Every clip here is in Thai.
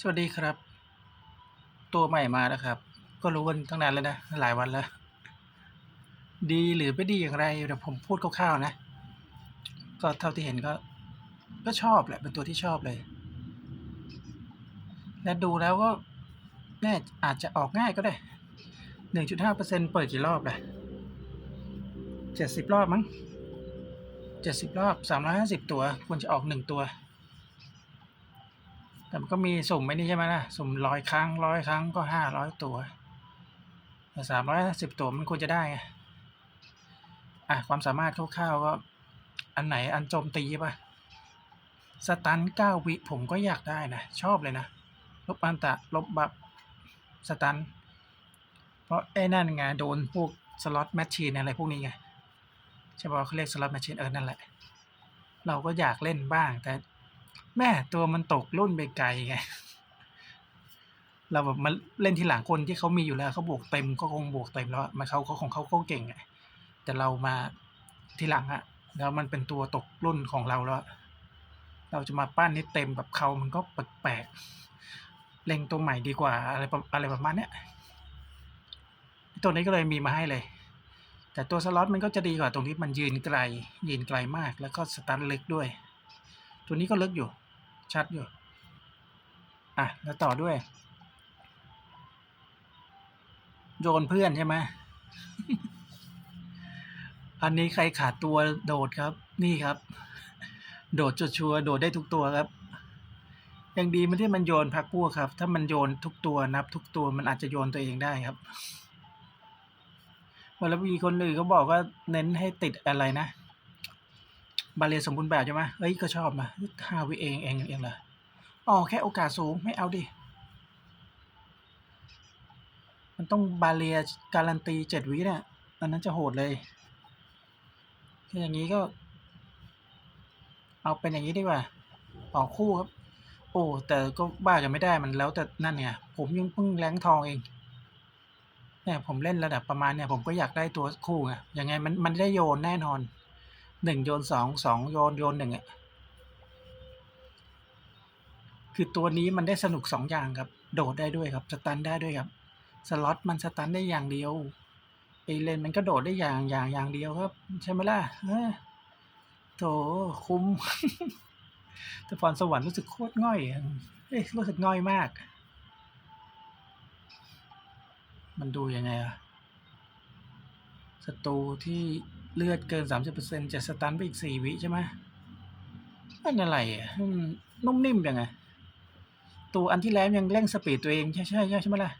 สวัสดีครับ ตัวใหม่มาแล้วครับ ก็รู้กันตั้งนานแล้วนะหลายวันแล้ว ดีหรือไม่ดีอย่างไรเดี๋ยวผมพูดคร่าวๆนะ ก็เท่าที่เห็นก็ ก็ชอบแหละเป็นตัวที่ชอบเลย และดูแล้วก็แน่อาจจะออกง่ายก็ได้หนึ่งจุดห้าเปอร์เซ็นเปิดกี่รอบเลยเจ็ดสิบรอบมั้งเจ็ดสิบรอบสามร้อยห้าสิบตัวควรจะออกหนึ่งตัว แต่มันก็มีสุ่มไม่นี่ใช่ไหมล่ะสุ่มร้อยครั้งร้อยครั้งก็ห้าร้อยตัวแต่สามร้อยสิบตัวมันควรจะได้ไงอะความสามารถคร่าวๆก็อันไหนอันโจมตีป่ะสตันเก้าวิผมก็อยากได้นะ ชอบเลยนะ ลบอันตะ ลบบับสตัน เพราะไอ้นั่นไงโดนพวกสล็อตแมชชีนอะไรพวกนี้ไงใช่ป่ะเขาเรียกสล็อตแมชชีนเออนั่นแหละ เราก็อยากเล่นบ้างแต่ แม่ตัวมันตกรุ่นไปไกลไง เราแบบมาเล่นทีหลังคนที่เขามีอยู่แล้วเขาบวกเต็มก็คงบวกเต็มแล้วมันเขาเขาของเขาเขาเก่งไงแต่เรามาทีหลังอะแล้วมันเป็นตัวตกรุ่นของเราแล้ว เราจะมาปั้นนี่เต็มแบบเขามันก็แปลกๆเล็งตัวใหม่ดีกว่า อะไรประอะไรประมาณเนี้ยตัวนี้ก็เลยมีมาให้เลย แต่ตัวสล็อตมันก็จะดีกว่าตรงที่มันยืนไกล ยืนไกลมากแล้วก็สตาร์ทเล็กด้วย ตัวนี้ก็ลึกอยู่ ชัดอยู่ อะ แล้วต่อด้วย โยนเพื่อนใช่ไหมอันนี้ใครขาดตัวโดดครับ นี่ครับ โดดจุดชัวโดดได้ทุกตัวครับยังดีมันที่มันโยนพักพวกครับ ถ้ามันโยนทุกตัวนับ ทุกตัวมันอาจจะโยนตัวเองได้ครับเวลามีคนอื่นเขาบอกว่าเน้นให้ติดอะไรนะ บาเรีสมบูรณ์แบบใช่ไหมเอ้ย ก็ชอบนะห้าวิเองเองเองเหรออ๋อแค่โอกาสสูงไม่เอาดิ มันต้องบาเรียการันตีเจ็ดวิเนี่ยอันนั้นจะโหดเลยถ้าอย่างนี้ก็ เอาเป็นอย่างนี้ดีกว่าออกคู่ครับ โอ้ แต่ก็บ้ากันไม่ได้มันแล้วแต่นั่นเนี่ย ผมยังเพิ่งแรงทองเองเนี่ยผมเล่นระดับประมาณเนี่ย ผมก็อยากได้ตัวคู่ไงยังไงมันมันได้โยนแน่นอน หนึ่งโยนสองสองโยนโยนหนึ่งอะคือตัวนี้มันได้สนุกสองอย่างครับ โดดได้ด้วยครับสตันได้ด้วยครับสล็อตมันสตันได้อย่างเดียวไอเลนมันก็โดดได้อย่างอย่างอย่างเดียวครับ ใช่ไหมล่ะโถคุ้มแต่พรสวรรค์รู้สึกโคตรง่อยเอ้ยรู้สึกง่อยมาก มันดูยังไงอะศัตรูที่ เลือดเกินสามสิบเปอร์เซ็นจะสตันไปอีกสี่วิใช่ไหมนั่นอะไรอะนุ่มนิ่มยังไง ตัวอันที่แล้วยังเร่งสปีดตัวเอง ใช่ใช่ใช่ใช่ไหมล่ะ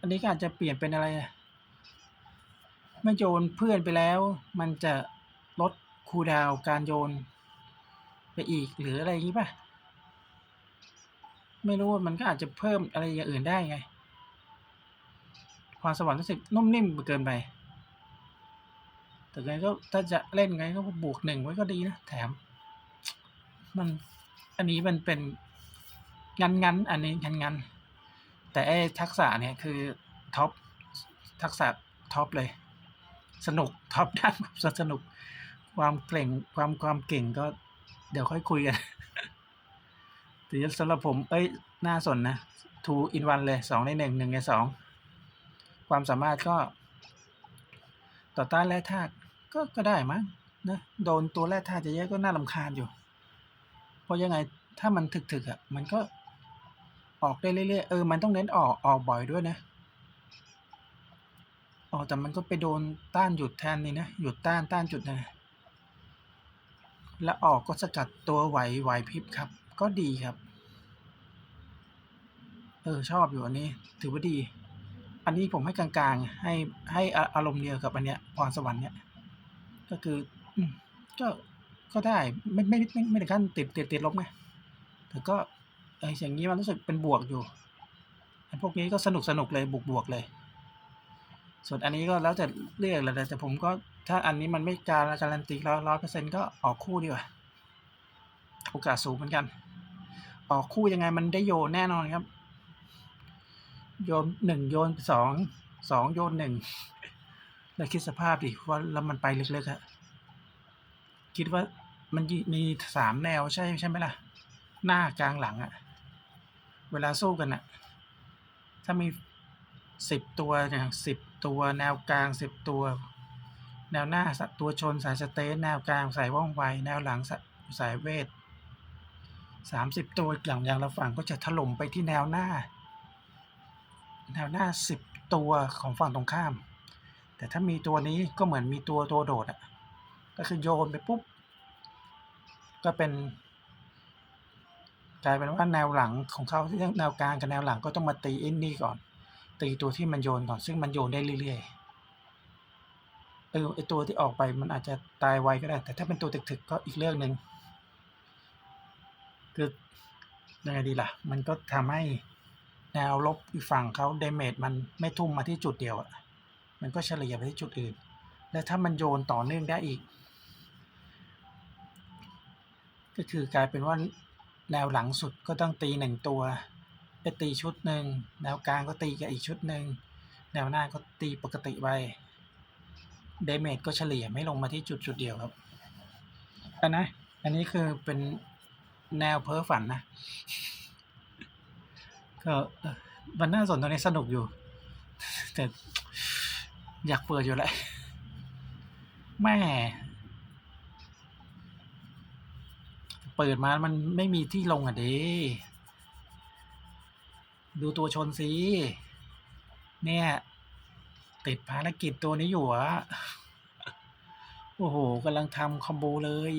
อันนี้ก็อาจจะเปลี่ยนเป็นอะไรอะเมื่อโยนเพื่อนไปแล้ว มันจะลดคูดาวการโยน ไปอีกหรืออะไรอย่างนี้ป่ะ ไม่รู้มันก็อาจจะเพิ่มอะไรอย่างอื่นได้ไง ความสวรรค์รู้สึกนุ่มนิ่มเกินไป แต่ไงก็ถ้าจะเล่นไงก็บวกหนึ่งไว้ก็ดีนะ แถม มัน อันนี้มันเป็นงันงันอันนี้งันงันแต่ไอ้ทักษะเนี่ยคือท็อปทักษะท็อปเลย สนุกท็อปด้านสนุกความเก่งความความเก่งก็เดี๋ยวค่อยคุยกันแต่สำหรับผมเอ้ยน่าสนนะ two in one เลยสองในหนึ่งหนึ่งในสองความสามารถก็ต่อต้านแร่ธาตุ ก็ก็ได้มั้งนะโดนตัวแรกท่าตุเยอะก็น่าลำคาญอยู่ เพราะยังไงถ้ามันถึกๆอะมันก็ออกได้เรื่อยๆเออมันต้องเน้นออกออกบ่อยด้วยนะอ๋อแต่มันก็ไปโดนต้านหยุดแทนนี่นะหยุดต้านต้านจุดนะแล้วออกก็สกัดตัวไหวไหวพริบครับ ก็ดีครับ เออชอบอยู่อันนี้ ถือว่าดี อันนี้ผมให้กลางๆ ให้ให้อาอารมณ์เดียวกับอันเนี้ยพรสวรรค์เนี้ย ก็คือก็ก็ได้ไม่ไม่ไม่ไม่ถึงขั้นติดติดติดลบไงแต่ก็ไอ้อย่างนี้มันรู้สึกเป็นบวกอยู่อันพวกนี้ก็สนุกสนุกเลยบวกบวกเลย ส่วนอันนี้ก็แล้วแต่เลือกแหละแต่ผมก็ถ้าอันนี้มันไม่การการันตีร้อยร้อยเปอร์เซ็นต์ก็ออกคู่ดีกว่าโอกาสสูงเหมือนกัน ออกคู่ยังไงมันได้โยนแน่นอนครับ โยนหนึ่งโยนสองสองโยนหนึ่ง แล้วคิดสภาพดิว่าแล้วมันไปลึกๆอะคิดว่ามันมีสามแนวใช่ใช่ไหมล่ะ หน้ากลางหลังอะเวลาสู้กันอะถ้ามีสิบตัวอย่างสิบตัวแนวกลางสิบตัว แนวหน้าสัตว์ตัวชนสายสเตนแนวกลางสายว่องไวแนวหลังสายสายเวทสามสิบตัวอย่างอย่างละฝั่งก็จะถล่มไปที่แนวหน้า แนวหน้าสิบตัวของฝั่งตรงข้าม แต่ถ้ามีตัวนี้ก็เหมือนมีตัวตัวโดดอะก็คือโยนไปปุ๊บ ก็เป็นกลายเป็นว่าแนวหลังของเขาที่แนวกลางกับแนวหลังก็ต้องมาตีอินนี่ก่อน ตีตัวที่มันโยนก่อน ซึ่งมันโยนได้เรื่อยๆเออไอตัวที่ออกไปมันอาจจะตายไวก็ได้ แต่ถ้าเป็นตัวถึกๆก็อีกเรื่องหนึ่งคือยังไงดีล่ะ มันก็ทำให้แนวลบอีกฝั่งเขาเดเมจมันไม่ทุ่มมาที่จุดเดียวอะ มันก็เฉลี่ยไปที่จุดอื่น และถ้ามันโยนต่อเนื่องได้อีก ก็คือกลายเป็นว่าแนวหลังสุดก็ต้องตีหนึ่งตัวไปตีชุดหนึ่งแนวกลางก็ตีกับอีกชุดหนึ่งแนวหน้าก็ตีปกติไปเดเมจก็เฉลี่ยไม่ลงมาที่จุดจุดเดียวครับอันนะ อันนี้คือเป็นแนวเพ้อฝันนะ ก็มันน่าสนตรงนี้สนุกอยู่ แต่ อยากเปิดอยู่แหละแม่เปิดมามันไม่มีที่ลงอะเดิดูตัวชนสิเนี่ย ติดภารกิจตัวนี้อยู่อะโอ้โหกำลังทำคอมโบเลย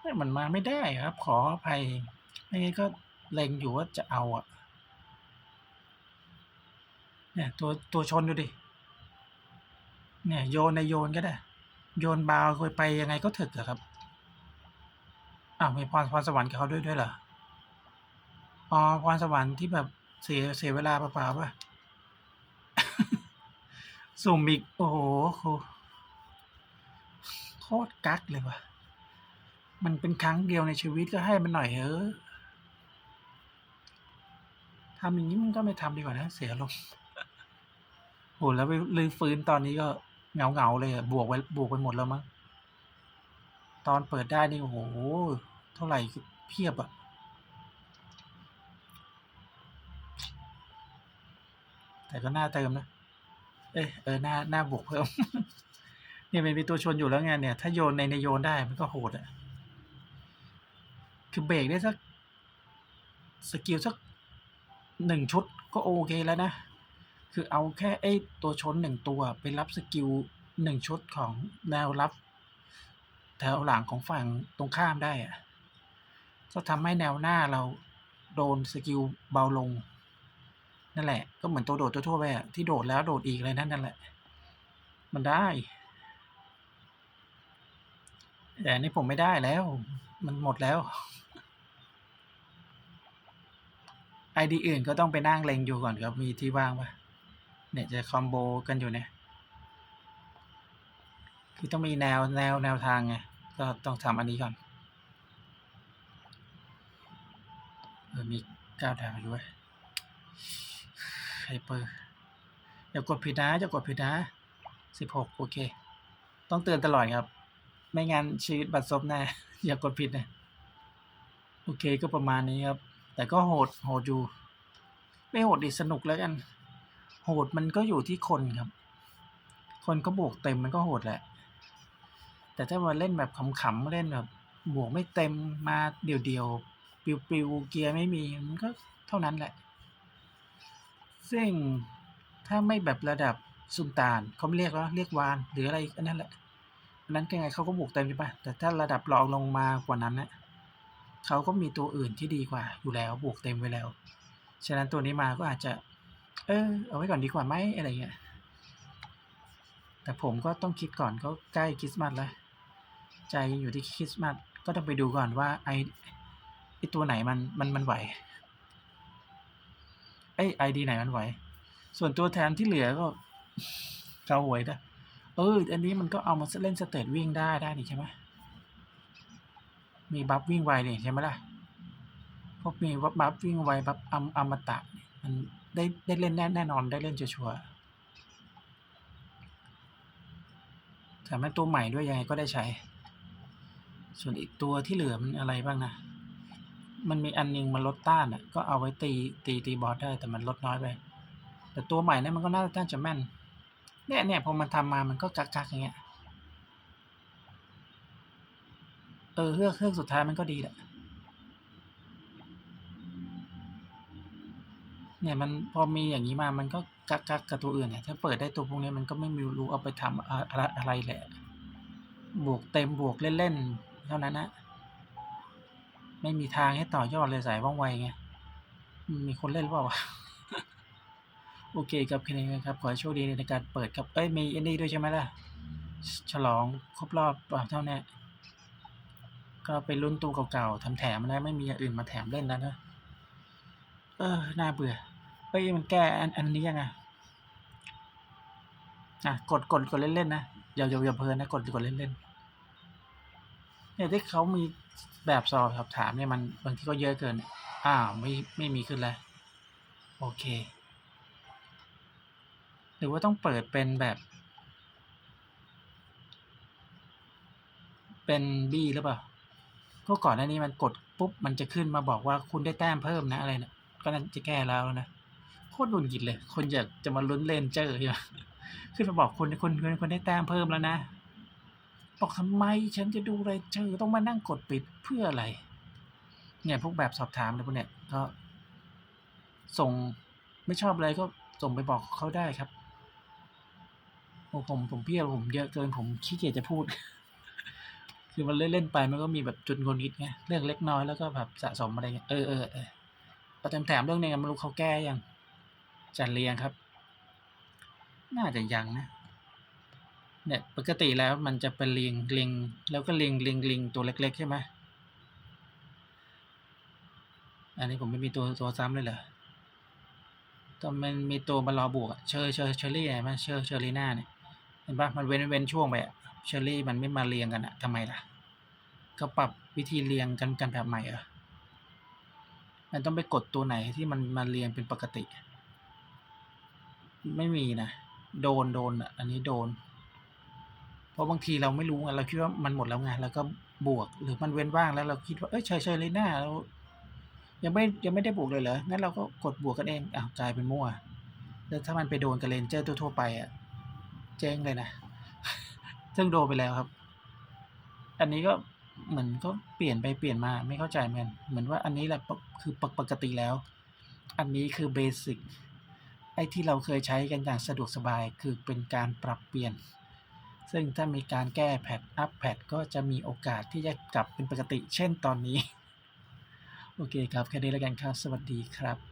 แต่มันมาไม่ได้ครับ ขออภัยไม่งั้นก็ เล็งอยู่ว่าจะเอาอะเนี่ยตัวตัวชนดูดิ เนี่ยโยนในโยนก็ได้ โยนบาวคุยไปยังไงก็ถึกอะครับ อ้าวมีพรพรสวรรค์กับเขาด้วยด้วยเหรอ อ๋อพรสวรรค์ที่แบบเสียเสียเวลาเปล่าๆป่ะสุ่มอีก โอ้โหโคโคตรกักเลยว่ะ มันเป็นครั้งเดียวในชีวิตก็ให้มันหน่อยเออ ทำอย่างนี้มันก็ไม่ทำดีกว่านะเสียลมณ์โหแล้วไปลือฟื้นตอนนี้ก็เหงาเงาเลยอะบวกไว้บวกไปหมดแล้วมั้งตอนเปิดได้นี่โอ้โหเท่าไหร่เพียบอะแต่ก็น่าเติมนะ เอ้เออหน้าหน้าบวกเพิ่มเนี่ยมันเป็นตัวชนอยู่แล้วไงเนี่ย ถ้าโยนในในโยนได้มันก็โหดอะคือเบรกได้สักสกิลสัก หนึ่งชุดก็โอเคแล้วนะ คือเอาแค่ไอ้ตัวชนหนึ่งตัวไปรับสกิลหนึ่งชุดของแนวรับ แถวหลังของฝั่งตรงข้ามได้อะก็ทำให้แนวหน้าเราโดนสกิลเบาลง นั่นแหละ ก็เหมือนตัวโดดตัวทั่วไปอะที่โดดแล้วโดดอีกอะไรนั่นนั่นแหละ มันได้ แต่นนี้ผมไม่ได้แล้ว มันหมดแล้ว ไอดีอื่นก็ต้องไปนั่งเล็งอยู่ก่อนครับ มีที่ว่างปะเนี่ยจะคอมโบกันอยู่เนี่ย คือต้องมีแนวแนวแนวทางไง ก็ต้องทำอันนี้ก่อน เออ มีก้าวดาวอยู่เว้ยไฮเปอร์อย่ากดผิดนะอย่ากดผิดนะสิบหกโอเค ต้องเตือนตลอดครับ ไม่งั้นชีวิตบัดซบแน่อย่ากดผิดนะ โอเคก็ประมาณนี้ครับ แต่ก็โหดโหดอยู่ไม่โหดดิสนุกแล้วกัน โหดมันก็อยู่ที่คนครับ คนก็บวกเต็มมันก็โหดแหละ แต่ถ้ามาเล่นแบบขำๆเล่นแบบบวกไม่เต็มมาเดี่ยวๆปิวๆเกียร์ไม่มีมันก็เท่านั้นแหละ ซึ่งถ้าไม่แบบระดับสุลต่านเขาไม่เรียกว่าเรียกวานหรืออะไรอันนั้นแหละอันนั้นก็ไงเขาก็บวกเต็มใช่ปะแต่ถ้าระดับรองลงมากว่านั้นนะ เขาก็มีตัวอื่นที่ดีกว่าอยู่แล้วบวกเต็มไว้แล้ว ฉะนั้นตัวนี้มาก็อาจจะ เออ เอาไว้ก่อนดีกว่าไหมอะไรเงี้ย แต่ผมก็ต้องคิดก่อนก็ใกล้คริสต์มาสแล้ว ใจอยู่ที่คริสต์มาสก็ต้องไปดูก่อนว่าไอไอตัวไหนมันมันมันไหวไอไอดีไหนมันไหว ส่วนตัวแทนที่เหลือก็เกาหวยนะเออ อันนี้มันก็เอามาเล่นสเตตวิ่งได้ได้นี่ใช่ไหม มีบัฟวิ่งไวเนี่ยใช่ไหมล่ะ พวกมีบัฟวิ่งไวบัฟอมอมตะมันได้ได้เล่นแน่แน่นอนได้เล่นชัวร์แต่แม่ตัวใหม่ด้วยยังไงก็ได้ใช้ ส่วนอีกตัวที่เหลือมันอะไรบ้างนะ มันมีอันนึงมันลดต้านอะ ก็เอาไว้ตีตีตีบอสได้แต่มันลดน้อยไป แต่ตัวใหม่เนี่ยมันก็น่าน่าจะแม่น เนี่ยเนี่ยพอมันทำมามันก็กักกักอย่างเงี้ย เออเครื่องเครื่องสุดท้ายมันก็ดีแหละเนี่ยมันพอมีอย่างนี้มามันก็กักกักกับตัวอื่นเนี่ยถ้าเปิดได้ตัวพวกนี้มันก็ไม่มีรู้เอาไปทำอะไรอะไรแหละ บวกเต็มบวกเล่นๆเท่านั้นนะไม่มีทางให้ต่อยอดเลยสายว่องไวไงมีคนเล่นหรือเปล่าวะโอเคครับแค่นี้นะครับ ขอโชคดีในการเปิดครับ เอ้ยมีอันนี้ด้วยใช่ไหมล่ะ ฉลองครบรอบเท่านี้ ก็ไปรุ่นตู้เก่าๆทำแถมนะไม่มีอย่างอื่นมาแถมเล่นแล้วนะ เออ น่าเบื่อเอ้ยมันแก้อันอันนี้ยังไงอะกดกดกดเล่นๆนะอย่าอย่าอย่าเพลินนะกดกดเล่นๆเนี่ยที่เขามีแบบสอบสอบถามเนี่ยมันบางทีก็เยอะเกิน อ้าวไม่ไม่มีขึ้นแล้วโอเค หรือว่าต้องเปิดเป็นแบบ เป็นบี้หรือเปล่า ก็ก่อนหน้านี้มันกดปุ๊บมันจะขึ้นมาบอกว่าคุณได้แต้มเพิ่มนะอะไรนะก็น่าจะแก้แล้วนะโคตรหงุดหงิดเลย คนอยากจะมาลุ้นเลนเจอร์ใช่ไหมขึ้นมาบอกคุณคุณคุณคุณได้แต้มเพิ่มแล้วนะบอกทำไมฉันจะดูอะไรเจอต้องมานั่งกดปิดเพื่ออะไร เนี่ยพวกแบบสอบถามอะไรพวกเนี้ยก็ ส่งไม่ชอบอะไรก็ส่งไปบอกเขาได้ครับโอ้ผมผมเพี้ยผมเยอะเกินผมขี้เกียจจะพูด คือมันเล่นๆไปมันก็มีแบบจุดงนงิดไงเรื่องเล็กน้อยแล้วก็แบบสะสมอะไรเงี้ยเออเออเออเอาแถมเรื่องนี้ไงไม่รู้เขาแก้ยังจัดเรียงครับ น่าจะยังนะเนี่ยปกติแล้วมันจะเป็นเรียงเรียงแล้วก็เรียงเรียงเรียงตัวเล็ก ๆ ใช่ไหมอันนี้ผมไม่มีตัวตัวซ้ำเลยเหรอตอนมันมีตัวมารอบวกอะเชอร์เชอร์เชอร์รี่ไหมเชอร์เชอร์ลีน่าเนี่ย ห็นปะมันเว้นเว้นช่วงไปอะเชอรี่มันไม่มาเรียงกันอะทำไมล่ะ ก็ปรับวิธีเรียงกันกันแบบใหม่เหรอมันต้องไปกดตัวไหนที่มันมาเรียงเป็นปกติ ไม่มีนะ โดนโดนอะอันนี้โดน เพราะบางทีเราไม่รู้ไงเราคิดว่ามันหมดแล้วไงแล้วก็บวกหรือมันเว้นว่างแล้วเราคิดว่าเอ้ยเชยเชยเลยหน้าเรายังไม่ยังไม่ได้บวกเลยเหรองั้นเราก็กดบวกกันเองอ้าวกลายเป็นมั่วแล้วถ้ามันไปโดนกับเลนเจอร์ทั่วๆไปอะ เจ๊งเลยนะ ซึ่งโดนไปแล้วครับ อันนี้ก็เหมือนก็เปลี่ยนไปเปลี่ยนมาไม่เข้าใจเหมือนเหมือนว่าอันนี้แหละคือปกปกติแล้ว อันนี้คือเบสิกไอ้ที่เราเคยใช้กันอย่างสะดวกสบายคือเป็นการปรับเปลี่ยน ซึ่งถ้ามีการแก้แพทอัพแพทก็จะมีโอกาสที่จะกลับเป็นปกติ เช่นตอนนี้ โอเคครับ แค่นี้แล้วกันครับ สวัสดีครับ